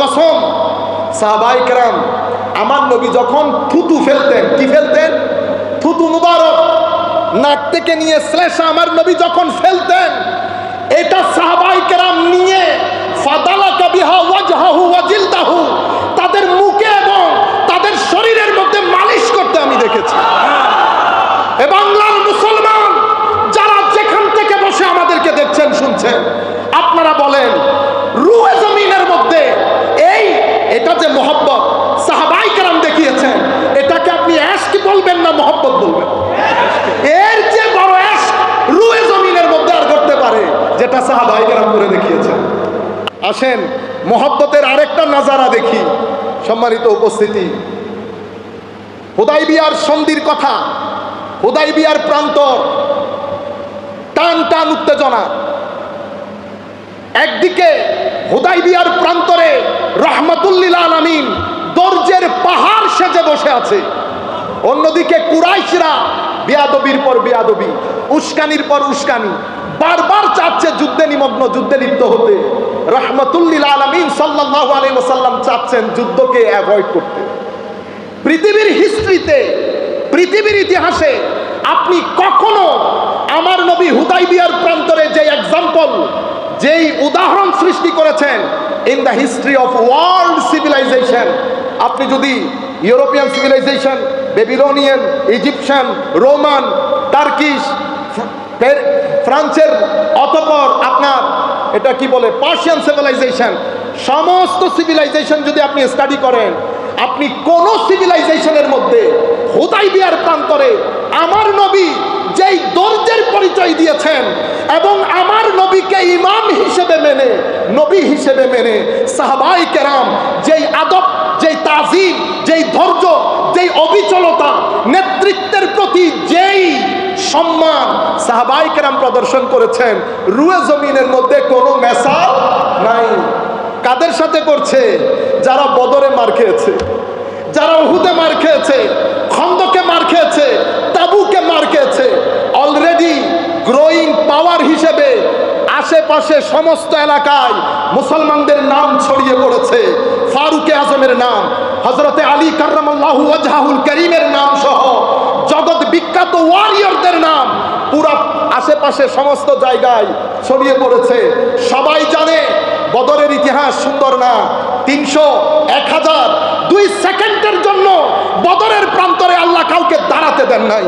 কসম সাহাবাইকরাম আমার নবী যখন থুতু ফেলতেন, কি ফেলতেন? থুতু মুবারক, নাক থেকে নিয়ে শ্লেষা আমার নবী যখন ফেলতেন, এটা সাহাবাইকরাম নিয়ে ফাদালা কাবিহা ওয়াজহাহু ওয়াজিলদাহু তাদের মুখে এবং তাদের শরীরের মধ্যে মালিশ করতে আমি দেখেছি। এ বাংলার মুসলমান, যারা যেখান থেকে বসে আমাদেরকে দেখছেন, শুনছেন, আপনারা বলেন রুয়ে জমিনের মধ্যে এই এটা যে মোহব্বত সাহাবাই কেরাম দেখিয়েছেন এটাকে আপনি অ্যাশক বলবেন না, মোহব্বত বলবেন। এর যে বড় অ্যাশ রুয়ে জমিনের মধ্যে আর করতে পারে, যেটা সাহাবাই কেরাম করে দেখিয়েছেন। আসেন, মোহব্বতের আরেকটা নাজারা দেখি, সম্মানিত উপস্থিতি। হুদাই বিয়ার সন্ধির কথা হুদাই বিয়ার প্রান্তর, টান টান উত্তেজনা। একদিকে হুদাই বিয়ার প্রান্তরে রহমতুল্লিল আলমিন দর্জের পাহাড় সেজে বসে আছে। অন্যদিকে কুরাইশরা বিয়াদবির পর বিয়াদবি, উস্কানির পর উস্কানি, বারবার চাচ্ছে যুদ্ধে নিমগ্ন, যুদ্ধে লিপ্ত হতে। রহমতুল্লিল আলমিন সাল্লাহ আলী ওসাল্লাম চাচ্ছেন যুদ্ধকে অ্যাভয়েড করতে। পৃথিবীর হিস্ট্রিতে, পৃথিবীর ইতিহাসে আপনি কখনো আমার নবী হুদাইবিয়ার প্রান্তরে যে এক্সাম্পল যেই উদাহরণ সৃষ্টি করেছেন in the history of world civilisation আপনি যদি European civilisation Babylonian, Egyptian, Roman Turkish ফের- ফ্রান্সের অতপর আপনার, এটা কি বলে, পার্সিয়ান সিভিলাইজেশন। সমস্ত সিভিলাইজেশন যদি আপনি স্টাডি করেন, আপনি কোন সিভিলাইজেশনের মধ্যে হুদাই বিয়ার প্রান্তরে আমার নবী যেই দর্জের পরিচয় দিয়েছেন এবং আমার নবীকে ইমাম হিসেবে মেনে, নবী হিসেবে মেনে, সাহাবাই কেরাম যেই আদব, যেই তাজিম, যেই ধৈর্য, যেই অবিচলতা, নেতৃত্বের প্রতি যেই সম্মান সাহাবাই কেরাম প্রদর্শন করেছেন, রুয়ে জমিনের মধ্যে কোনো মেসাল নাই। কাদের সাথে করছে? যারা বদরে মার খেয়েছে, যারা উহুদে মার খেয়েছে, খন্দকে মার খেয়েছে তাবুকে মার খেয়েছে। অলরেডি গ্রোয়িং পাওয়ার হিসেবে আশেপাশে সমস্ত এলাকায় মুসলমানদের নাম ছড়িয়ে পড়েছে। ফারুকে আজমের নাম হজরতে আলী ওয়াজহাহুল করিমের নাম সহ জগৎ বিখ্যাত ওয়ারিয়রদের নাম পুরা আশেপাশে সমস্ত জায়গায় ছড়িয়ে পড়েছে। সবাই জানে বদরের ইতিহাস সুন্দর না তিনশো, এক হাজার দুই সেকেন্ডের জন্য বদরের প্রান্তরে আল্লাহ কাউকে দাঁড়াতে দেন নাই।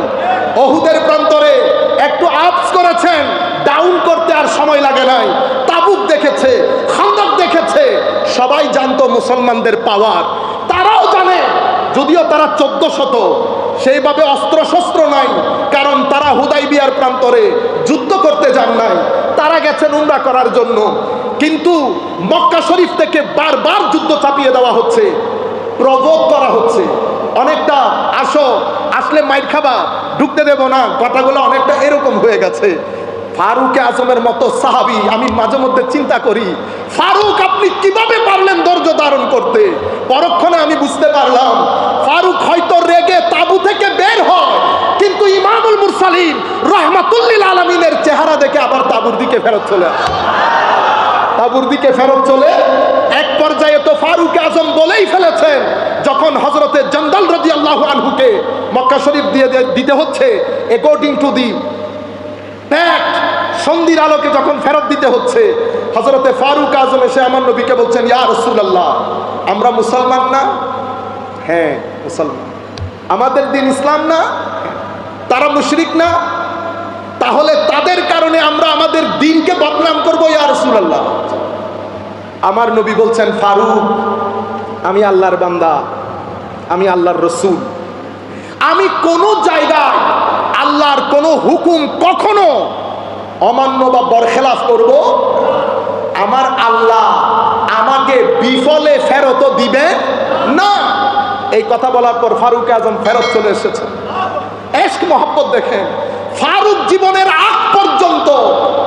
অহুদের প্রান্তরে একটু আপস করেছেন, ডাউন করতে আর সময় লাগে নাই। তাবুক দেখেছে খান্দক দেখেছে, সবাই জানতো মুসলমানদের পাওয়ার। তারাও জানে, যদিও তারা চোদ্দ শত, সেইভাবে অস্ত্র শস্ত্র নাই, কারণ তারা হুদাই বিয়ার প্রান্তরে যুদ্ধ করতে যান নাই। তারা গেছেন উমরা করার জন্য। কিন্তু মক্কা শরীফ থেকে বারবার যুদ্ধ চাপিয়ে দেওয়া হচ্ছে, প্রবোধ করা হচ্ছে। অনেকটা আসো, আসলে মাইর খাবা, ঢুকতে দেব না, কথাগুলো অনেকটা এরকম হয়ে গেছে। ফারুক আজমের মতো সাহাবি, আমি মাঝে মধ্যে চিন্তা করি, ফারুক আপনি কীভাবে পারলেন ধৈর্য ধারণ করতে? পরক্ষণে আমি বুঝতে পারলাম, ফারুক হয়তো রেগে তাবু থেকে বের হয়, কিন্তু ইমামুল মুরসালিন রহমাতুল্লিল আলমিনের চেহারা দেখে আবার তাবুর দিকে ফেরত চলে আসে। তাবুর দিকে ফেরত চলে, এক পর্যায়ে তো ফারুক আজম বলেই ফেলেছেন, যখন হজরতে জন্দাল রাজি আল্লাহ আনহুকে মক্কা শরীফ দিয়ে দিতে হচ্ছে অ্যাকর্ডিং টু দি প্যাক্ট সন্ধির আলোকে যখন ফেরত দিতে হচ্ছে হজরতে ফারুক আজম এসে আমার নবীকে বলছেন, ইয়া রসুলাল্লাহ, আমরা মুসলমান না? হ্যাঁ মুসলমান। আমাদের দিন ইসলাম না? তারা মুশরিক না? তাহলে তাদের কারণে আমরা আমাদের দিনকে বদনাম করব, ইয়া রসুলাল্লাহ। আমার নবী বলছেন, ফারুক, আমি আল্লাহর বান্দা, আমি আল্লাহর রসুল। আমি কোনো জায়গায় আল্লাহর কোনো হুকুম কখনো অমান্য বা বরখেলাফ করব। আমার আল্লাহ আমাকে বিফলে ফেরত দিবে না। এই কথা বলার পর ফারুক আজম ফেরত চলে এসেছে। এস্ক মহব্বত দেখেন ফারুক জীবনের আগ পর্যন্ত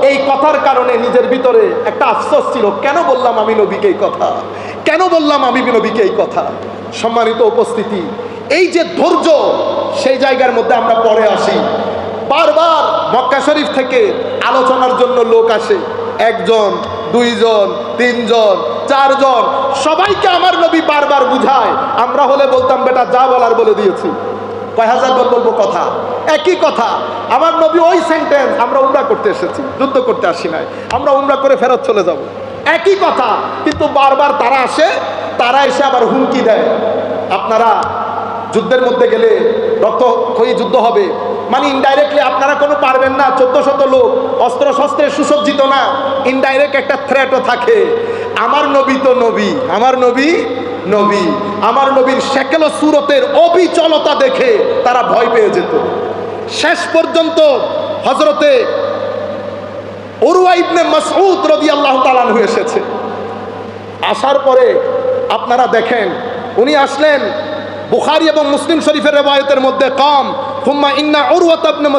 এই কথার কারণে নিজের ভিতরে একটা আফসোস ছিল, কেন বললাম আমি নবীকে এই কথা? কেন বললাম আমি নবীকে এই কথা? সম্মানিত উপস্থিতি, এই যে ধৈর্য, সেই জায়গার মধ্যে আমরা পরে আসি। বারবার মক্কা শরীফ থেকে আলোচনার জন্য লোক আসে, একজন, দুইজন, তিনজন, চারজন, সবাইকে আমার নবী বারবার বুঝায়। আমরা হলে বলতাম, বেটা, যা বলার বলে দিয়েছি। কয় হাজার বার বলব কথা? একই কথা। আমার নবী ওই সেন্টেন্স আমরা উমরা করতে এসেছি, যুদ্ধ করতে আসি নাই। আমরা উমরা করে ফেরত চলে যাব। একই কথা, কিন্তু বারবার তারা আসে, তারা এসে আবার হুমকি দেয়। আপনারা যুদ্ধের মধ্যে গেলে রক্তক্ষয়ী যুদ্ধ হবে। মানে ইনডাইরেক্টলি আপনারা কোনো পারবেন না, চোদ্দ শত লোক, অস্ত্র শস্ত্রে সুসজ্জিত না। ইনডাইরেক্ট একটা থ্রেটও থাকে। আমার নবী তো নবী, আমার নবী নবী। আমার নবীর সেকেল সুরতের অবিচলতা দেখে তারা ভয় পেয়ে যেত। শেষ পর্যন্ত হজরতে অরুয়া ইবনে মাসউদ আল্লাহ আল্লাহ হয়ে এসেছে। আসার পরে আপনারা দেখেন, উনি আসলেন বুখারি এবং মুসলিম শরীফের রেবায়তের মধ্যে কম, হুম্মা ইন্না অরুয়া তাবনে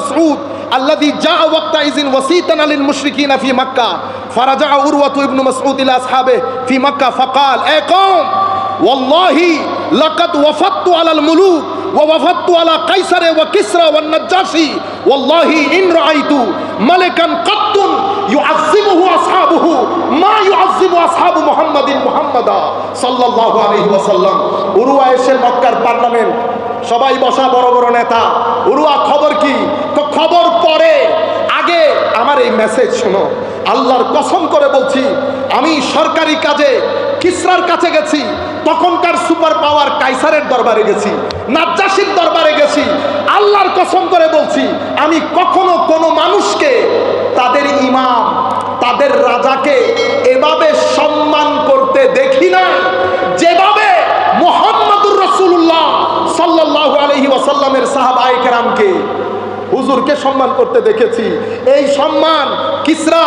আল্লাদি যা ওয়াক্তা ইজিন ওয়াসিতান আলিল মুশরিকিন ফি মক্কা ফারাজা উরওয়াতু ইবনু মাসউদ ইলা আসহাবে ফি মক্কা, ফাকাল, এ কওম والله لقد وفدت আলাল মুলুক ووفدت على قيصر وكسرى কিসরা والله ان رايت ملكا قط يعظمه اصحابه ما يعظم মা محمد আসহাবু صلى الله عليه وسلم ওয়াসাল্লাম। উরুয়া এসে মক্কার পার্লামেন্ট। সবাই বসা বড় বড় নেতা। উরুয়া খবর কি? তো খবর পরে আগে আমার এই মেসেজ শোনো। আল্লাহর কসম করে বলছি, আমি সরকারি কাজে কিসরার কাছে গেছি। তখনকার সুপার পাওয়ার কাইসারের দরবারে গেছি, নাজ্জাসির দরবারে গেছি, আল্লাহর কসম করে বলছি, আমি কখনো কোনো মানুষকে, তাদের ইমাম, তাদের রাজাকে এভাবে সম্মান করতে দেখি না, যেভাবে মোহাম্মদুর রসুল্লাহ সাল্লাহ আলহি ওয়াসাল্লামের সাহাবায়ে কেরামকে হুজুরকে সম্মান করতে দেখেছি। এই সম্মান কিসরা,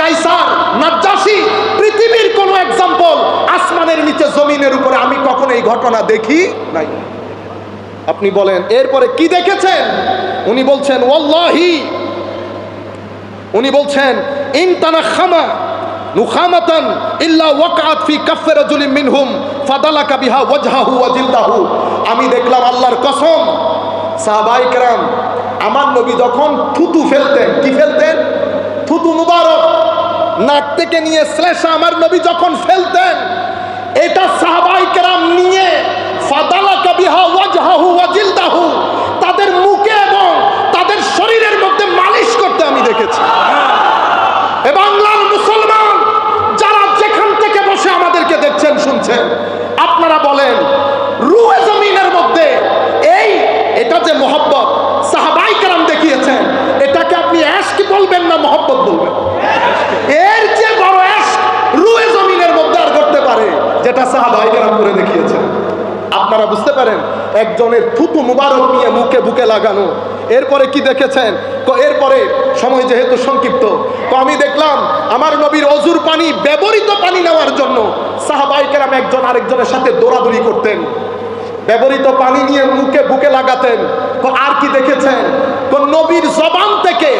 কাইসার, নাজ্জাসি, পৃথিবীর কোনো এক্সাম্পল আসমানের নিচে জমিনের উপরে আমি কখনো এই ঘটনা দেখি নাই। আপনি বলেন, এরপরে কি দেখেছেন? উনি বলছেন, ওয়াল্লাহি। উনি বলছেন ইনতানা খামা নুখামাতান ইল্লা ওয়াকাত ফি কাফফি রাজুলিন মিনহুম ফাদালাকা বিহা ওয়াজহাহু ওয়া জিলদাহু। আমি দেখলাম আল্লাহর কসম সাহাবায়ে কেরাম, আমার নবী যখন থুতু ফেলতেন, কি ফেলতেন? থুতু মুবারক, নাক থেকে নিয়ে শ্লেষা আমার নবী যখন ফেলতেন, এটা সাহাবাই কেরাম নিয়ে ফাদালাকা বিহা ওয়াজহাহু ওয়া জিলদাহু, তাদের মুখে এবং তাদের শরীরের মধ্যে মালিশ করতে আমি দেখেছি। এ বাংলার মুসলমান, যারা যেখান থেকে বসে আমাদেরকে দেখছেন, শুনছেন, আপনারা বলেন রুয়ে জমিনের মধ্যে যে মোহব্বত সাহাবাই কালাম দেখিয়েছেন, এটাকে আপনি অ্যাশক বলবেন না মোহব্বত বলবেন? এর যে বড় অ্যাশক রুয়ে জমিনের মধ্যে আর করতে পারে, যেটা সাহাবাই কালাম করে দেখিয়েছেন। আপনারা বুঝতে পারেন, একজনের থুতু মুবারক নিয়ে মুখে বুকে লাগানো, এরপরে কি দেখেছেন? এরপরে সময় যেহেতু সংক্ষিপ্ত তো আমি দেখলাম আমার নবীর অজুর পানি, ব্যবহৃত পানি নেওয়ার জন্য সাহাবাই একজন আরেকজনের সাথে দৌড়াদৌড়ি করতেন। ব্যবহৃত পানি নিয়ে মুখে বুকে লাগাতেন। আর কি দেখেছেন? তো নবীর জবান থেকে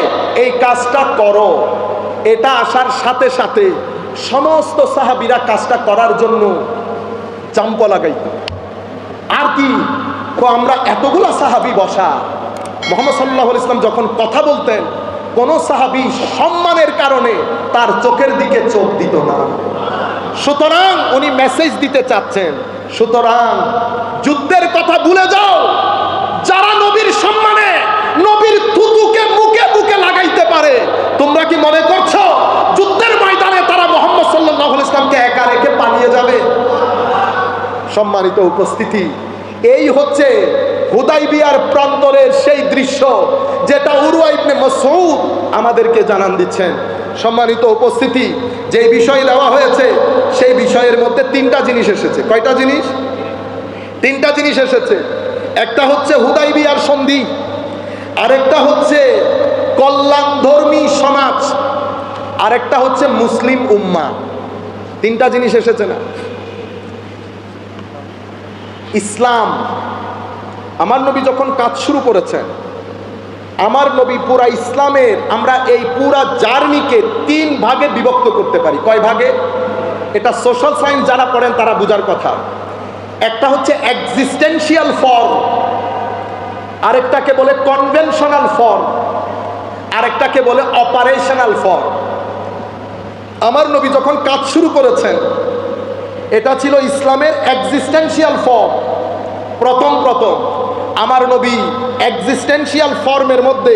এই কাজটা করো। এটা আসার সাথে সাথে সমস্ত সাহাবিরা কাজটা করার জন্য চাম্প লাগাইত। আর কি? আমরা এতগুলা সাহাবি বসা। মোহাম্মদ সাল্লাহ ইসলাম যখন কথা বলতেন, কোন সাহাবি সম্মানের কারণে তার চোখের দিকে চোখ দিত না। সুতরাং উনি মেসেজ দিতে চাচ্ছেন সুতরাং যুদ্ধের কথা ভুলে যাও। যারা নবীর সম্মানে, নবীর থুতুকে মুখে বুকে লাগাইতে পারে, তোমরা কি মনে করছ যুদ্ধের ময়দানে তারা মোহাম্মদ সাল্লাহ ইসলামকে একা রেখে পালিয়ে যাবে? সম্মানিত উপস্থিতি, এই হচ্ছে হুদাই বিয়ার প্রান্তরের সেই দৃশ্য যেটা উরুয়া মসউদ আমাদেরকে জানান দিচ্ছেন। সম্মানিত উপস্থিতি যে বিষয় দেওয়া হয়েছে, সেই বিষয়ের মধ্যে তিনটা জিনিস এসেছে। কয়টা জিনিস? তিনটা জিনিস এসেছে। একটা হচ্ছে হুদাই বিয়ার সন্ধি, আরেকটা হচ্ছে কল্যাণধর্মী সমাজ, আরেকটা হচ্ছে মুসলিম উম্মা। তিনটা জিনিস এসেছে না? ইসলাম। আমার নবী যখন কাজ শুরু করেছেন আমার নবী পুরা ইসলামের আমরা এই পুরা জার্নিকে তিন ভাগে বিভক্ত করতে পারি। কয় ভাগে? এটা সোশ্যাল সায়েন্স যারা পড়েন তারা বুঝার কথা। একটা হচ্ছে এক্সিস্টেন্সিয়াল ফর্ম আরেকটাকে বলে কনভেনশনাল ফর্ম আরেকটাকে বলে অপারেশনাল ফর্ম আমার নবী যখন কাজ শুরু করেছেন, এটা ছিল ইসলামের এক্সিস্টেন্সিয়াল ফর্ম প্রথম প্রথম। আমার নবী এক্সিস্টেন্সিয়াল ফর্মের মধ্যে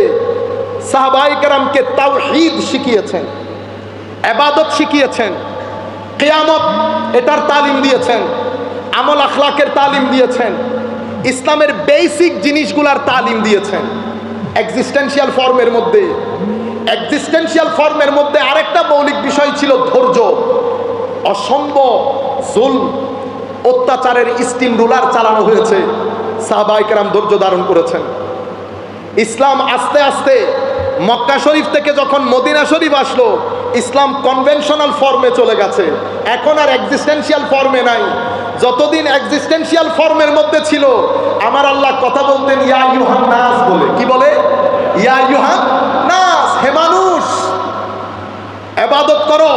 সাহাবাইকারামকে তাওহীদ শিখিয়েছেন, এবাদত শিখিয়েছেন, কেয়ামত এটার তালিম দিয়েছেন, আমল আখলাকের তালিম দিয়েছেন, ইসলামের বেসিক জিনিসগুলার তালিম দিয়েছেন। এক্সিস্টেন্সিয়াল ফর্মের মধ্যে এক্সিস্টেন্সিয়াল ফর্মের মধ্যে আরেকটা মৌলিক বিষয় ছিল ধৈর্য। অসম্ভব জুল অত্যাচারের স্টিম রুলার চালানো হয়েছে। সাহবাইকেরাম ধৈর্য ধারণ করেছেন। ইসলাম আস্তে আস্তে মক্কা শরীফ থেকে যখন মদিনা শরীফ আসলো, ইসলাম কনভেনশনাল ফর্মে চলে গেছে। এখন আর এক্সিস্টেন্সিয়াল ফর্মে নাই। যতদিন এক্সিস্টেন্সিয়াল ফর্মের মধ্যে ছিল, আমার আল্লাহ কথা বলতেন, ইয়া ইউহান নাস বলে। কি বলে? ইয়া ইউহান নাস হে মানুষ, এবাদত করো।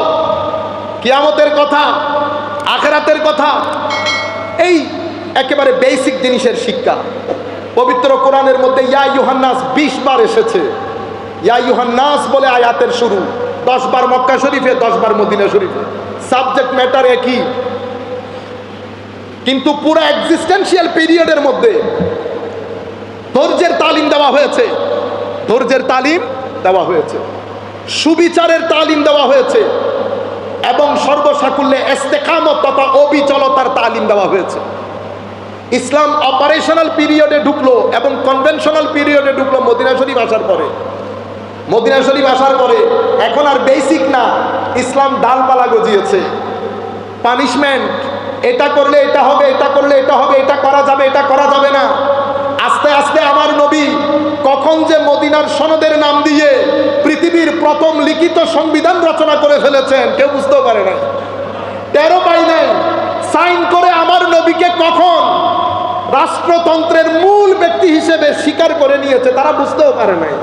কিয়ামতের কথা, আখেরাতের কথা, এই একেবারে বেসিক জিনিসের শিক্ষা। পবিত্র কোরআনের মধ্যে ইয়া ইউহান্নাস বিশ বার এসেছে। ইয়া ইউহান্নাস বলে আয়াতের শুরু। দশ বার মক্কা শরীফে, দশ বার মদিনা শরীফে। সাবজেক্ট ম্যাটার একই কিন্তু পুরো এক্সিস্টেন্সিয়াল পিরিয়ডের মধ্যে ধৈর্যের তালিম দেওয়া হয়েছে। ধৈর্যের তালিম দেওয়া হয়েছে। সুবিচারের তালিম দেওয়া হয়েছে। এবং সর্বসাকুল্যে এস্তেকামত তথা অবিচলতার তালিম দেওয়া হয়েছে। ইসলাম অপারেশনাল পিরিয়ডে ঢুকলো এবং কনভেনশনাল পিরিয়ডে ঢুকলো মদিনা শরীফ আসার পরে। মদিনা শরীফ আসার পরে এখন আর বেসিক না, ইসলাম ডালপালা গজিয়েছে। পানিশমেন্ট এটা করলে এটা হবে, এটা করলে এটা হবে, এটা করা যাবে, এটা করা যাবে না। আস্তে আস্তে আমার নবী কখন যে মদিনার সনদের নাম দিয়ে পৃথিবীর প্রথম লিখিত সংবিধান রচনা করে ফেলেছেন, কেউ বুঝতেও পারে না তেরো পাই নাই। সাইন করে আমার নবীকে কখন রাষ্ট্রতন্ত্রের মূল ব্যক্তি হিসেবে স্বীকার করে নিয়েছে, তারা বুঝতেও পারে নাই।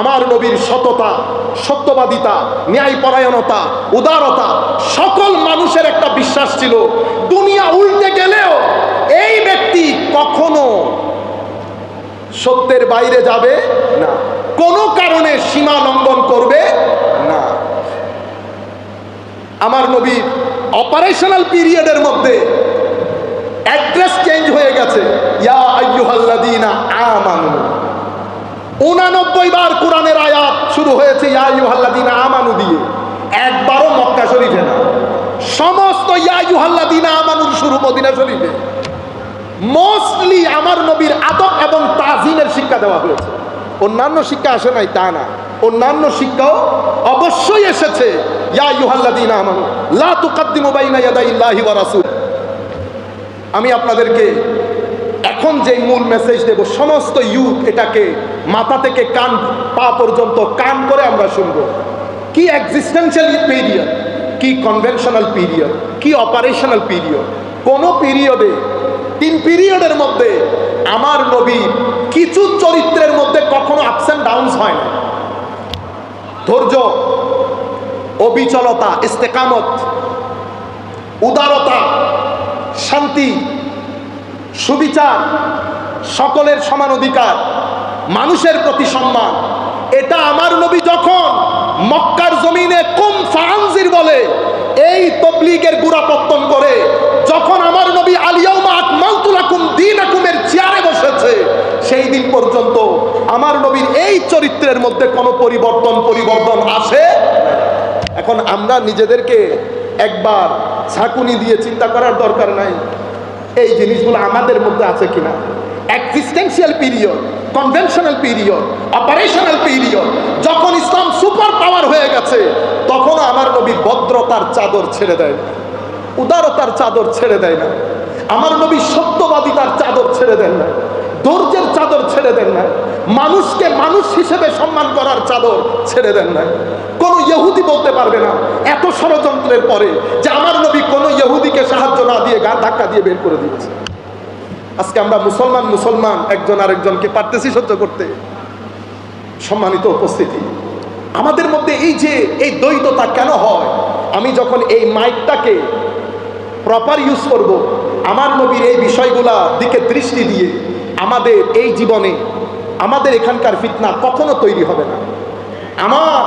আমার নবীর সততা, সত্যবাদিতা, ন্যায়পরায়ণতা, উদারতা, সকল মানুষের একটা বিশ্বাস ছিল, দুনিয়া উল্টে গেলেও এই ব্যক্তি কখনো সত্যের বাইরে যাবে না। কোনো কারণে সীমা লঙ্ঘন করবে না। আমার নবীর অপারেশনাল পিরিয়ডের মধ্যে অ্যাড্রেস চেঞ্জ হয়ে গেছে। ইয়া উনানব্বই বার কোরআনের আয়াত শুরু হয়েছে, ইয়া আমানু দিয়ে। একবারও মক্কা শরীফে না। সমস্ত ইয়া আমানুর শুরু মদিনা শরীফে। মোস্টলি আমার নবীর আদব এবং তাজিমের শিক্ষা দেওয়া হয়েছে। অন্যান্য শিক্ষা আসে নাই, তা না। অন্যান্য শিক্ষাও অবশ্যই এসেছে, ইয়া ইউহাল্লাদিনা আমানু। লা তুকাদ্দিমু বাইনা ইয়াদাইল্লাহি ওয়া রাসূল। আমি আপনাদেরকে এখন যে মূল মেসেজ দেব, সমস্ত ইউথ এটাকে মাথা থেকে কান, পা পর্যন্ত কান করে আমরা শুনব। কি এক্সিস্টেন্সিয়াল পিরিয়ড কি কনভেনশনাল পিরিয়ড কি অপারেশনাল পিরিয়ড কোন পিরিয়ডে তিন পিরিয়ডের মধ্যে আমার নবী কিছু চরিত্রের মধ্যে কখনো আপস অ্যান্ড ডাউনস হয় না। ধৈর্য, অবিচলতা, ইস্তেকামত, উদারতা শান্তি, সুবিচার, সকলের সমান অধিকার, মানুষের প্রতি সম্মান। এটা আমার নবী যখন মক্কার জমিনে কুম ফাহানজির বলে, এই তবলিগের গুড়াপত্তন করে, যখন আমার নবী আলিয়াউমা দিন দীনাকুমের চেয়ারে বসেছে, সেই দিন পর্যন্ত আমার নবীর এই চরিত্রের মধ্যে কোনো পরিবর্তন পরিবর্তন আসে? এখন আমরা নিজেদেরকে একবার ঝাঁকুনি দিয়ে চিন্তা করার দরকার নাই। এই জিনিসগুলো আমাদের মধ্যে আছে কিনা? Existential period conventional period operational period যখন ইসলাম সুপার পাওয়ার হয়ে গেছে, তখনও আমার নবী ভদ্রতার চাদর ছেড়ে দেয় উদারতার চাদর ছেড়ে দেয় না। আমার নবী সত্যবাদিতার চাদর ছেড়ে দেন না। ধৈর্যের চাদর ছেড়ে দেন না। মানুষকে মানুষ হিসেবে সম্মান করার চাদর ছেড়ে দেন না কোনো ইহুদি বলতে পারবে না। এত ষড়যন্ত্রের পরে যে আমার নবী কোনো ইহুদিকে সাহায্য না দিয়ে গা ধাক্কা দিয়ে বের করে দিচ্ছে আজকে আমরা মুসলমান মুসলমান, একজন আরেকজনকে পারতেছি সহ্য করতে। সম্মানিত উপস্থিতি, আমাদের মধ্যে এই যে, এই দ্বৈততা কেন হয়? আমি যখন এই মাইকটাকে প্রপার ইউজ করব, আমার নবীর এই বিষয়গুলা দিকে দৃষ্টি দিয়ে আমাদের এই জীবনে আমাদের এখানকার ফিতনা কখনো তৈরি হবে না। আমার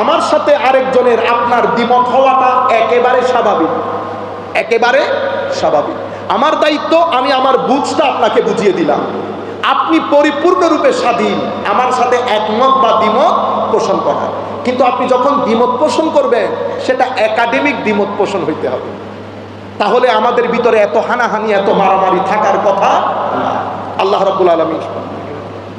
আমার সাথে আরেকজনের আপনার দ্বিমত হওয়াটা একেবারে স্বাভাবিক। একেবারে স্বাভাবিক। আমার দায়িত্ব, আমি আমার বুঝটা আপনাকে বুঝিয়ে দিলাম। আপনি পরিপূর্ণরূপে স্বাধীন, আমার সাথে একমত বা দ্বিমত পোষণ করার। কিন্তু আপনি যখন দ্বিমত পোষণ করবেন, সেটা একাডেমিক দ্বিমত পোষণ হইতে হবে। তাহলে আমাদের ভিতরে এত হানাহানি, এত মারামারি থাকার কথা। আল্লাহ রাব্বুল আলামিন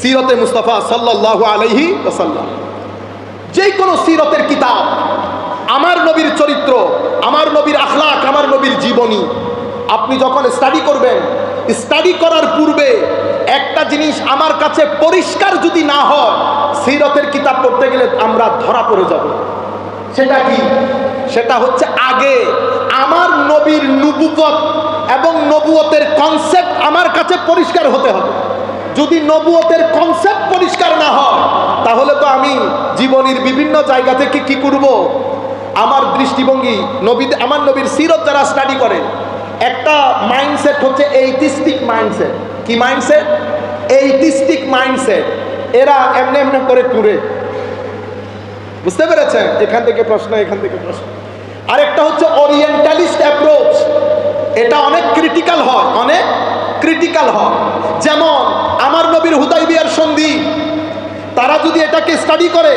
সিরতে মুস্তাফা সাল্লাহ আলাইহি ওসাল্লাম যে কোনো সিরতের কিতাব, আমার নবীর চরিত্র, আমার নবীর আখলাক, আমার নবীর জীবনী, আপনি যখন স্টাডি করবেন স্টাডি করার পূর্বে একটা জিনিস আমার কাছে পরিষ্কার যদি না হয়, সিরতের কিতাব পড়তে গেলে আমরা ধরা পড়ে যাব। সেটা কি? সেটা হচ্ছে আগে আমার নবীর নুবুবত এবং নবুয়তের কনসেপ্ট আমার কাছে পরিষ্কার হতে হবে। যদি নবুয়তের কনসেপ্ট পরিষ্কার না হয়, তাহলে তো আমি জীবনের বিভিন্ন জায়গা থেকে কি করব? আমার দৃষ্টিভঙ্গি, নবী, আমার নবীর সিরত যারা স্টাডি করে, একটা মাইন্ডসেট হচ্ছে এইটিস্টিক মাইন্ডসেট কি মাইন্ডসেট এইটিস্টিক মাইন্ডসেট এরা এমনি এমনি করে ঘুরে। বুঝতে পেরেছেন? এখান থেকে প্রশ্ন, এখান থেকে প্রশ্ন। আরেকটা হচ্ছে ওরিয়েন্টালিস্ট অ্যাপ্রোচ এটা অনেক ক্রিটিক্যাল হয়, অনেক ক্রিটিক্যাল হয়। যেমন আমার নবীর হুদাই বিয়ার সন্ধি। তারা যদি এটাকে স্টাডি করে,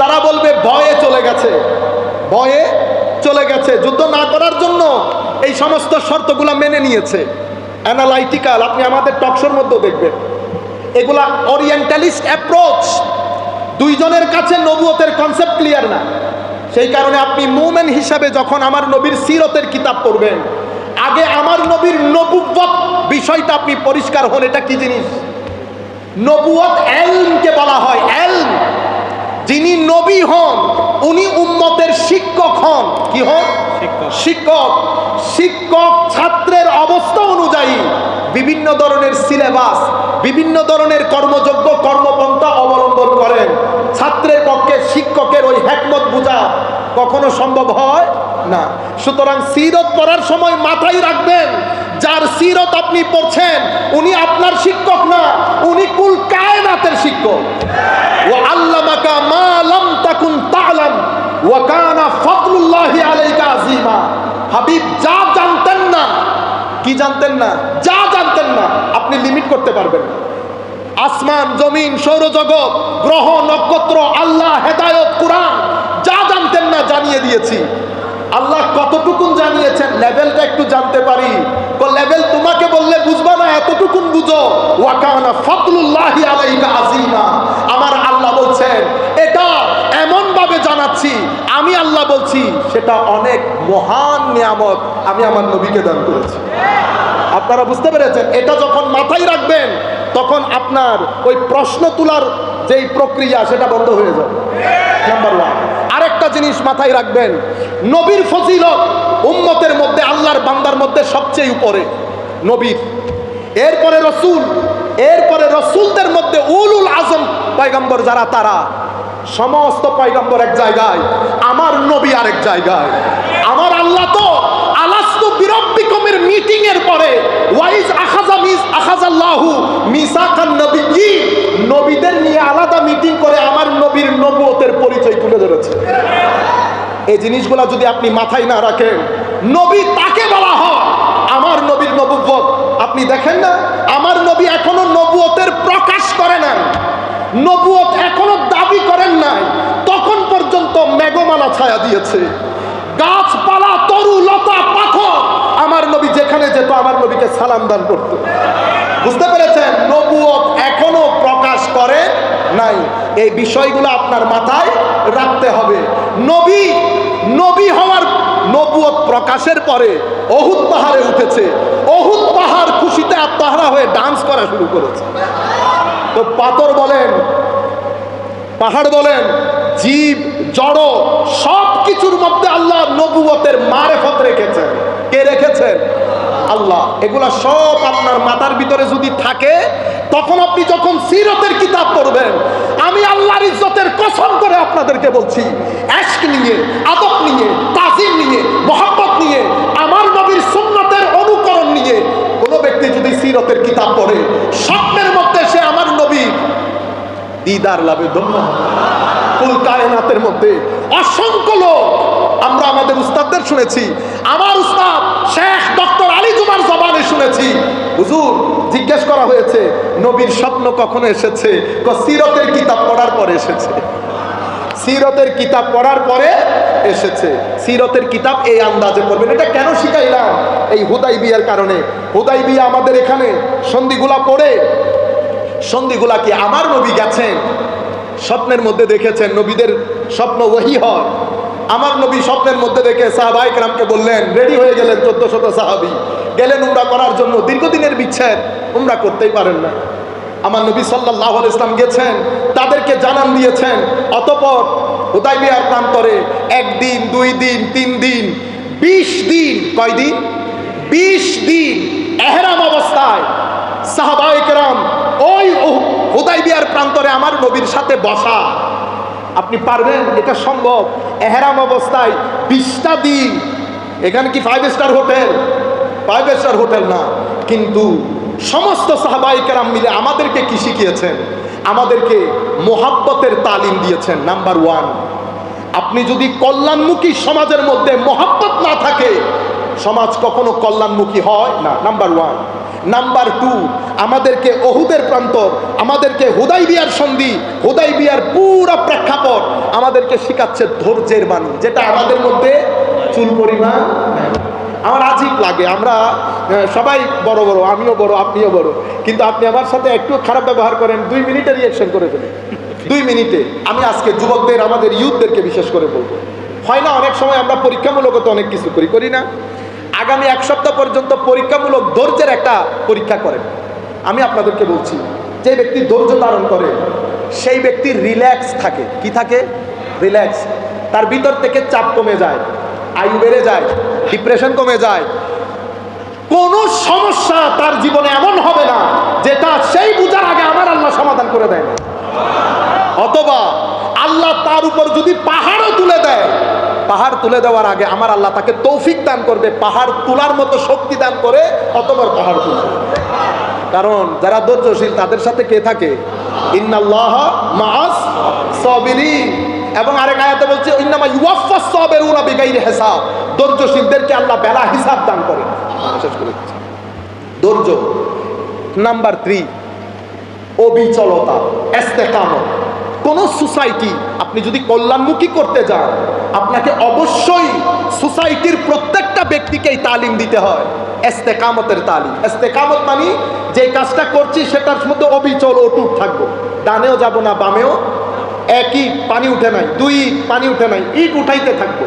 তারা বলবে, ভয়ে চলে গেছে। ভয়ে চলে গেছে। যুদ্ধ না করার জন্য এই সমস্ত শর্তগুলো মেনে নিয়েছে। অ্যানালাইটিক্যাল আপনি আমাদের টকশোর মধ্যেও দেখবেন। এগুলা ওরিয়েন্টালিস্ট অ্যাপ্রোচ দুইজনের কাছে নবুয়তের কনসেপ্ট ক্লিয়ার না। সেই কারণে আপনি মুমেন হিসাবে যখন আমার নবীর সিরতের কিতাব পড়বেন, আগে আমার নবীর নবুবত বিষয়টা আপনি পরিষ্কার হন, এটা কি জিনিস? নবুয়ত এলমকে বলা হয় এলম। যিনি নবী হন উনি উম্মতের শিক্ষক হন। কি হন? শিক্ষক। শিক্ষক। ছাত্রের অবস্থা অনুযায়ী বিভিন্ন ধরনের সিলেবাস বিভিন্ন ধরনের কর্মযোগ্য কর্মপন্থা অবলম্বন করেন। ছাত্রের পক্ষে শিক্ষকের ওই হ্যাকমত বোঝা কখনো সম্ভব হয় না। সুতরাং সিরত পড়ার সময় মাথায় রাখবেন যার সিরত আপনি পড়ছেন, উনি আপনার শিক্ষক না, উনি কুল কায়নাতের শিক্ষক। ও আল্লামাকা মা লাম তাকুন তালাম, ওয়া কানা ফাদলুল্লাহি আলাইকা আযীমা। হাবিব, যা জানতেন না, কি জানতেন না, যা জানতেন না, আপনি লিমিট করতে পারবেন না। আসমান, জমিন, সৌরজগৎ, গ্রহ, নক্ষত্র, আল্লাহ, হেদায়ত, কোরআন, যা জানতেন না জানিয়ে দিয়েছি। আল্লাহ কতটুকুন জানিয়েছেন? লেভেলটা একটু জানতে পারি। লেভেল তোমাকে বললে বুঝবা না, এতটুকুন বুঝো। ওয়াকানা ফতলুল্লাহি আলাইকা আজিমা আমার আল্লাহ বলছেন, এটা এমন ভাবে জানাচ্ছি, আমি আল্লাহ বলছি, সেটা অনেক মহান নিয়ামত আমি আমার নবীকে দান করেছি। আপনারা বুঝতে পেরেছেন? এটা যখন মাথায় রাখবেন, তখন আপনার ওই প্রশ্ন তোলার যেই প্রক্রিয়া, সেটা বন্ধ হয়ে যাবে। নাম্বার ওয়ান জিনিস মাথায় রাখবেন। নবীর ফজিলত উম্মতের মধ্যে, আল্লাহর বান্দার মধ্যে সবচেয়ে উপরে। নবীর। এরপরে রসুল। এরপরে রসুলদের মধ্যে উলুল আজম পয়গম্বর যারা, তারা। সমস্ত পয়গম্বর এক জায়গায়, আমার নবী আরেক জায়গায়। আমার আল্লাহ তো মিটিং এর পরে, ওয়াইজ আখাজা মিস, আখাজাল্লাহু মিসাকান নবীজি নবীদের নিয়ে আলাদা মিটিং করে আমার নবীর নবুয়তের পরিচয় তুলে ধরেছে। এই জিনিসগুলো যদি আপনি মাথায় না রাখেন, নবী তাকে বলা হয়, আমার নবীর নবুবত আপনি দেখেন না, আমার নবী এখনও নবুয়তের প্রকাশ করে নাই। নবুয়ত এখনও দাবি করেন নাই। তখন পর্যন্ত মেঘমালা ছায়া দিয়েছে। নবী যেখানে যেত, আমার নবীকে সালাম দান করত। বুঝতে পেরেছেন? নবুয়ত এখনও প্রকাশ করে নাই। এই বিষয়গুলো আপনার মাথায় রাখতে হবে। নবী নবী হওয়ার নবুয়ত প্রকাশের পরে অহুদ পাহাড়ে উঠেছে। অহুদ পাহাড় খুশিতে আত্মহারা হয়ে ডান্স করা শুরু করেছে। তো পাথর বলেন, পাহাড় বলেন, জীব, জড় সব কিছুর মধ্যে আল্লাহ নবুয়তের মারেফত রেখেছেন। কে রেখেছেন? আল্লাহ। এগুলা সব আপনার মাথার ভিতরে যদি থাকে, তখন আপনি যখন সিরতের কিতাব পড়বেন, আমি আল্লাহর ইজ্জতের কসম করে আপনাদেরকে বলছি অ্যাশক নিয়ে, আদব নিয়ে, তাজিম নিয়ে মোহাম্মত নিয়ে, আমার নবীর সুন্নতের অনুকরণ নিয়ে কোনো ব্যক্তি যদি সিরতের কিতাব পড়ে, স্বপ্নের মধ্যে সে আমার নবী দিদার লাভে ধন্য কুল কায়নাতের মধ্যে অসংখ্য লোক, আমরা আমাদের উস্তাদদের শুনেছি, আমার উস্তাদ শেখ ডক্টর আলী জুমার জবানে শুনেছি। হুজুর, জিজ্ঞেস করা হয়েছে, নবীর স্বপ্ন কখনো এসেছে? সিরতের কিতাব পড়ার পরে এসেছে। সিরতের কিতাব পড়ার পরে এসেছে। সিরতের কিতাব এই আন্দাজে পড়বেন। এটা কেন শিখাইলাম? এই হুদাই বিয়ার কারণে। হুদাই বিয়া আমাদের এখানে সন্ধিগুলা পড়ে। সন্ধিগুলা কি আমার নবী গেছেন? স্বপ্নের মধ্যে দেখেছেন নবীদের স্বপ্ন ওহি হয়। আমার নবী স্বপ্নের মধ্যে দেখে সাহাবাই রামকে বললেন রেডি হয়ে গেলেন চোদ্দ শত সাহাবি। গেলেন উমরা করার জন্য। দীর্ঘদিনের বিচ্ছেদ, উমরা করতেই পারেন না। আমার নবী সাল্লাহ ইসলাম গেছেন, তাদেরকে জানান দিয়েছেন, অতপর উদাইবিয়ার প্রান্তরে একদিন, দুই দিন, তিন দিন, বিশ দিন। কয়দিন বিশ দিন এহরাম অবস্থায় সাহাবাইকরাম ওই হুদাইবিয়ার প্রান্তরে আমার নবীর সাথে বসা। আপনি পারবেন? এটা সম্ভব। এহরাম অবস্থায় বিশটা দিন, এখানে কি five star hotel five star hotel না। কিন্তু সমস্ত সাহাবাইকেরাম মিলে আমাদেরকে কি শিখিয়েছেন? আমাদেরকে মোহাব্বতের তালিম দিয়েছেন। নাম্বার ওয়ান আপনি যদি কল্যাণমুখী সমাজের মধ্যে মহাব্বত না থাকে, সমাজ কখনো কল্যাণমুখী হয় না। নাম্বার ওয়ান নাম্বার টু আমাদেরকে অহুদের প্রান্তর, আমাদেরকে হুদাই বিয়ার সন্ধি, হুদাই বিয়ার পুরো প্রেক্ষাপট আমাদেরকে শিখাচ্ছে ধৈর্যের বাণী, যেটা আমাদের মধ্যে চুল পরিমাণ। আমার আজীব লাগে, আমরা সবাই বড় বড়, আমিও বড়, আপনিও বড়, কিন্তু আপনি আমার সাথে একটু খারাপ ব্যবহার করেন, দুই মিনিটে রিয়েকশন করে ফেলেন দুই মিনিটে, আমি আজকে যুবকদের, আমাদের ইউথদেরকে বিশেষ করে বলব। হয় না, অনেক সময় আমরা পরীক্ষামূলক তো অনেক কিছু করি করি না। আগামী এক সপ্তাহ পর্যন্ত পরীক্ষামূলক ধৈর্যের একটা পরীক্ষা করেন। আমি আপনাদেরকে বলছি, যে ব্যক্তি ধৈর্য ধারণ করে, সেই ব্যক্তি রিল্যাক্স থাকে। কি থাকে? রিল্যাক্স তার ভিতর থেকে চাপ কমে যায়, আয়ু বেড়ে যায় ডিপ্রেশন কমে যায়। কোনো সমস্যা তার জীবনে এমন হবে না, যেটা সেই বুঝার আগে আমার আল্লাহ সমাধান করে দেয়। না অথবা আল্লাহ তার উপর যদি পাহাড়ও তুলে দেয় পাহাড় তুলে দেওয়ার আগে আমার আল্লাহ তাকে তৌফিক দান করবে, পাহাড় তোলার মতো শক্তি দান করে অতবার পাহাড় তুলবে। কারণ যারা ধৈর্যশীল, তাদের সাথে কে থাকে? ইন্নাল্লাহ মাস সাবিরিন। এবং আরেক আয়াতে বলছে, ইন্নামা ইউয়াফাস সাবিরুনা বিগাইরি হিসাব। ধৈর্যশীলদেরকে আল্লাহ বেলা হিসাব দান করে। শেষ করে ধৈর্য। নাম্বার থ্রি অবিচলতা এস্তেকামত কোন সোসাইটি আপনি যদি কল্যাণমুখী করতে যান, আপনাকে অবশ্যই সোসাইটির প্রত্যেকটা ব্যক্তিকেই তালিম দিতে হয়। এস্তেকামতের তালিম। এস্তেকামত মানে যে কাজটা করছি, সেটার মধ্যে অবিচল অটুট থাকব। ডানেও যাব না, বামেও। একই পানি উঠে নাই, দুই পানি উঠে নাই, ইট উঠাইতে থাকব।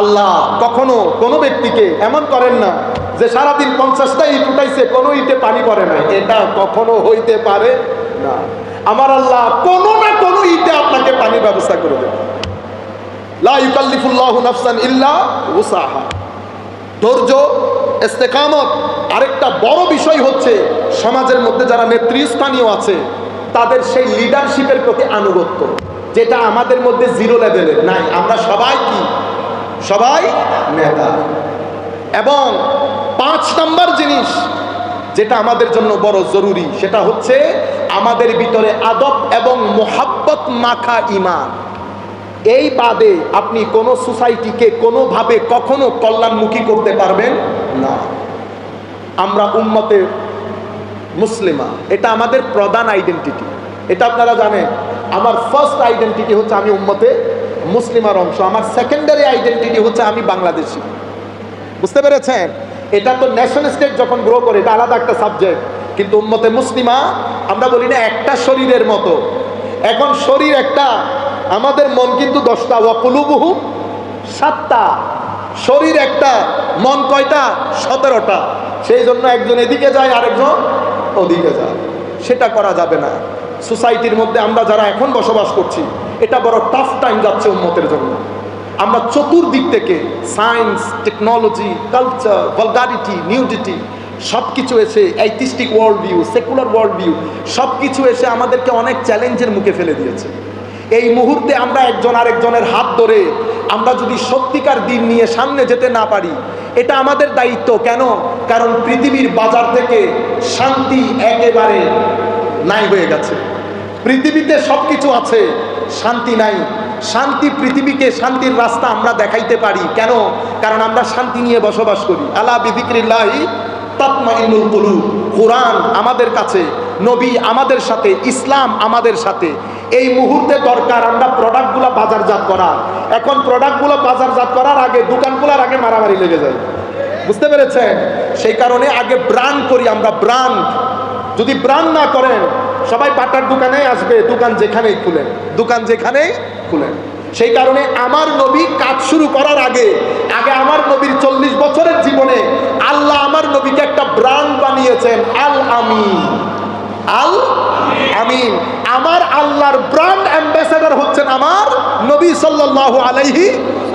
আল্লাহ কখনো কোনো ব্যক্তিকে এমন করেন না যে সারাদিন পঞ্চাশটা ইট উঠাইছে, কোনো ইটে পানি পড়ে নাই। এটা কখনো হইতে পারে না। আমার আল্লাহ কোনো না কোনো ইটে আপনাকে পানির ব্যবস্থা করে দেবে। নাফসান ইল্লা উসাহা ধৈর্য, ইস্তেকামত, আরেকটা বড় বিষয় হচ্ছে সমাজের মধ্যে যারা নেতৃস্থানীয় আছে, তাদের সেই লিডারশিপের প্রতি আনুগত্য, যেটা আমাদের মধ্যে জিরো লেভেলের নাই। আমরা সবাই কি? সবাই নেতা। এবং পাঁচ নাম্বার জিনিস যেটা আমাদের জন্য বড় জরুরি, সেটা হচ্ছে আমাদের ভিতরে আদব এবং মোহাব্বত মাখা ইমান এই বাদে আপনি কোনো সোসাইটিকে কোনোভাবে কখনো কল্যাণমুখী করতে পারবেন না। আমরা উম্মতে মুসলিমা, এটা আমাদের প্রধান আইডেন্টিটি এটা আপনারা জানেন, আমার ফার্স্ট আইডেন্টিটি হচ্ছে আমি উম্মতে মুসলিমার অংশ, আমার সেকেন্ডারি আইডেন্টিটি হচ্ছে আমি বাংলাদেশি। বুঝতে পেরেছেন? এটা তো ন্যাশন স্টেট যখন গ্রো করে, এটা আলাদা একটা সাবজেক্ট কিন্তু উম্মতে মুসলিমা, আমরা বলি না একটা শরীরের মতো। এখন শরীর একটা, আমাদের মন কিন্তু দশটা, ওয়াকুলুবুহু সাতটা। শরীর একটা, মন কয়টা? সতেরোটা। সেই জন্য একজন এদিকে যায়, আরেকজন ওদিকে যায়। সেটা করা যাবে না। সোসাইটির মধ্যে আমরা যারা এখন বসবাস করছি, এটা বড় টাফ টাইম যাচ্ছে উন্মতের জন্য। আমরা চতুর্দিক থেকে science technology culture vulgarity nudity সব কিছু এসে atheistic world view secular world view সব কিছু এসে আমাদেরকে অনেক চ্যালেঞ্জের মুখে ফেলে দিয়েছে। এই মুহূর্তে আমরা একজন আরেকজনের হাত ধরে আমরা যদি সত্যিকার দিন নিয়ে সামনে যেতে না পারি, এটা আমাদের দায়িত্ব। কেন? কারণ পৃথিবীর বাজার থেকে শান্তি একেবারে নাই হয়ে গেছে। পৃথিবীতে সব কিছু আছে, শান্তি নাই। শান্তি পৃথিবীকে শান্তির রাস্তা আমরা দেখাইতে পারি। কেন? কারণ আমরা শান্তি নিয়ে বসবাস করি। আল্লাহ বিদিক্রিল্লাহি তাতমাইনুল কুলুব। কোরআন আমাদের কাছে, নবী আমাদের সাথে, ইসলাম আমাদের সাথে। এই মুহূর্তে দরকার আমরা প্রোডাক্টগুলো বাজারজাত করা এখন প্রোডাক্টগুলো বাজারজাত করার আগে, দোকানগুলোর আগে মারামারি লেগে যায়। বুঝতে পেরেছেন? সেই কারণে আগে ব্রান্ড করি আমরা ব্রান্ড যদি ব্রান্ড না করেন, সবাই পাটার দোকানে আসবে, দোকান যেখানেই খুলেন। দোকান যেখানেই খুলেন সেই কারণে আমার নবী কাজ শুরু করার আগে আগে আমার নবীর চল্লিশ বছরের জীবনে আল্লাহ আমার নবীকে একটা ব্রান্ড বানিয়েছেন, আল আমিন। আল আমিন। আমার আল্লাহর ব্রান্ড অ্যাম্বাসেডর হচ্ছেন আমার নবী সাল্লাল্লাহু আলাইহি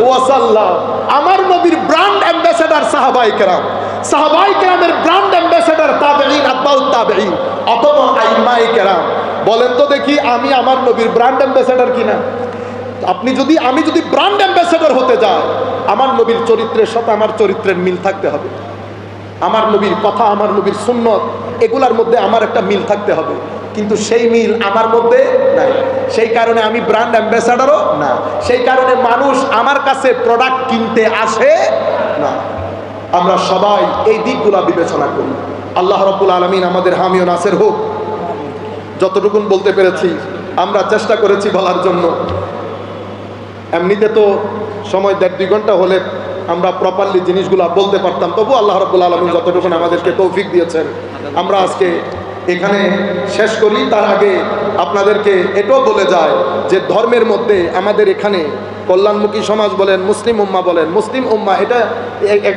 ওয়াসাল্লাম। আমার নবীর ব্রান্ড অ্যাম্বাসেডর সাহাবাই কেরাম। সাহাবাই কেরামের ব্রান্ড অ্যাম্বাসেডর তাবেঈন আতবাউত তাবেঈন অথবা আইমাই কেরাম। বলেন তো দেখি আমি আমার নবীর ব্রান্ড অ্যাম্বাসেডর কিনা? আপনি যদি, আমি যদি ব্রান্ড অ্যাম্বাসেডর হতে যাই, আমার নবীর চরিত্রের সাথে আমার চরিত্রের মিল থাকতে হবে। আমার নবীর কথা, আমার নবীর সুন্নত, এগুলার মধ্যে আমার একটা মিল থাকতে হবে। কিন্তু সেই মিল আমার মধ্যে নাই। সেই কারণে আমি ব্র্যান্ড অ্যাম্বাসাডারও না। সেই কারণে মানুষ আমার কাছে প্রোডাক্ট কিনতে আসে না। আমরা সবাই এই দিকগুলা বিবেচনা করি। আল্লাহ রব্বুল আলমিন আমাদের হামিও নাসের হোক। যতটুকুন বলতে পেরেছি, আমরা চেষ্টা করেছি বলার জন্য। এমনিতে তো সময় দেড় দুই ঘণ্টা হলে আমরা প্রপারলি জিনিসগুলো বলতে পারতাম। তবু আল্লাহ রব্বুল আলমিন যতটুকু আমাদেরকে তৌফিক দিয়েছেন, আমরা আজকে এখানে শেষ করি। তার আগে আপনাদেরকে এটাও বলে যায় যে ধর্মের মধ্যে আমাদের এখানে কল্যাণমুখী সমাজ বলেন, মুসলিম উম্মা বলেন, মুসলিম উম্মা, এটা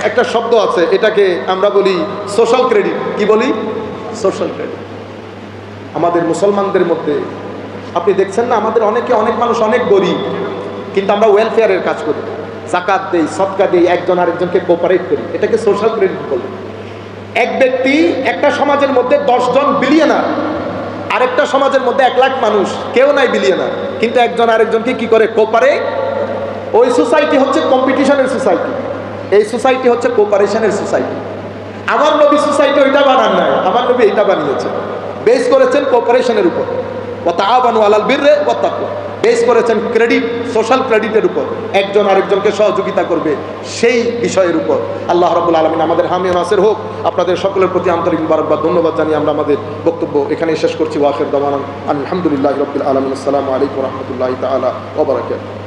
একটা শব্দ আছে, এটাকে আমরা বলি সোশ্যাল ক্রেডিট কি বলি? সোশ্যাল ক্রেডিট আমাদের মুসলমানদের মধ্যে, আপনি দেখছেন না, আমাদের অনেকে অনেক মানুষ অনেক গরিব। কিন্তু আমরা ওয়েলফেয়ারের কাজ করি। জাকাত দেই সৎকা দেই, একজন আরেকজনকে কোপারেট করি। এটাকে সোশ্যাল ক্রেডিট বলে। এক ব্যক্তি একটা সমাজের মধ্যে দশজন বিলিয়নার আরেকটা সমাজের মধ্যে এক লাখ মানুষ, কেউ নাই বিলিয়নার কিন্তু একজন আরেকজনকে কি করে? কোপারে ওই সোসাইটি হচ্ছে কম্পিটিশনের সোসাইটি এই সোসাইটি হচ্ছে কোপারেশনের সোসাইটি আমার নবী সোসাইটি ওইটা বানান নাই, আমার নবী এইটা বানিয়েছে। বেস করেছেন কোপারেশনের উপর। ও তাআবানু আলাল বিররে ওয়াত তাকওয়া বেস করেছেন ক্রেডিট, সোশ্যাল ক্রেডিটের উপর। একজন আরেকজনকে সহযোগিতা করবে সেই বিষয়ের উপর। আল্লাহ রবুল আলমিন আমাদের হামি নাসের হোক, আপনাদের সকলের প্রতি আন্তরিক বারবার ধন্যবাদ জানিয়ে আমরা আমাদের বক্তব্য এখানে শেষ করছি। ওয়াখির দমান আলহামদুলিল্লাহ রবিল আলমিন। আসসালামু আলাইকুম রহমতুল্লাহ তালা ওয়া বারাকাতুহু।